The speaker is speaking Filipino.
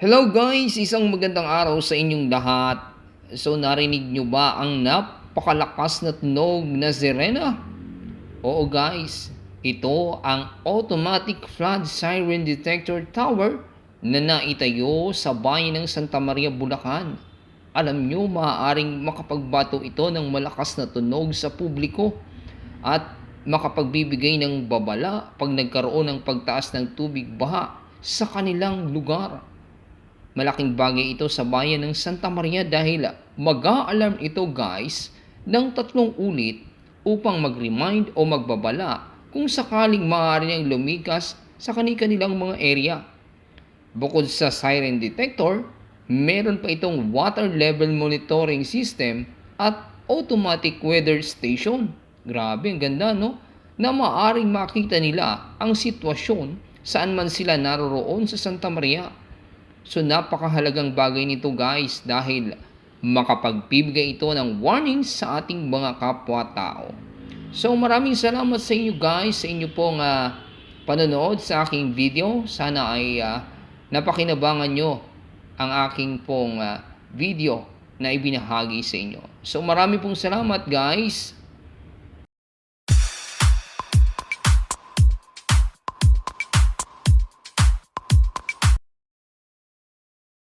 Hello guys! Isang magandang araw sa inyong lahat. So narinig nyo ba ang napakalakas na tunog na sirena? Oo guys, ito ang automatic flood siren detector tower na naitayo sa bayan ng Santa Maria, Bulacan. Alam nyo, maaaring makapagbato ito ng malakas na tunog sa publiko at makapagbibigay ng babala pag nagkaroon ng pagtaas ng tubig baha sa kanilang lugar. Malaking bagay ito sa bayan ng Santa Maria dahil mag-a-alarm ito guys ng tatlong ulit upang mag-remind o magbabala kung sakaling maaari niyang lumikas sa kanilang mga area. Bukod sa siren detector, meron pa itong water level monitoring system at automatic weather station. Grabe, ang ganda no? Na maaring makita nila ang sitwasyon saan man sila naroroon sa Santa Maria. So napakahalagang bagay nito guys dahil makapagbibigay ito ng warning sa ating mga kapwa-tao. So maraming salamat sa inyo guys sa inyo pong ah, panonood sa aking video. Sana ay ah, napakinabangan nyo ang aking pong ah, video na ibinahagi sa inyo. So marami pong salamat guys.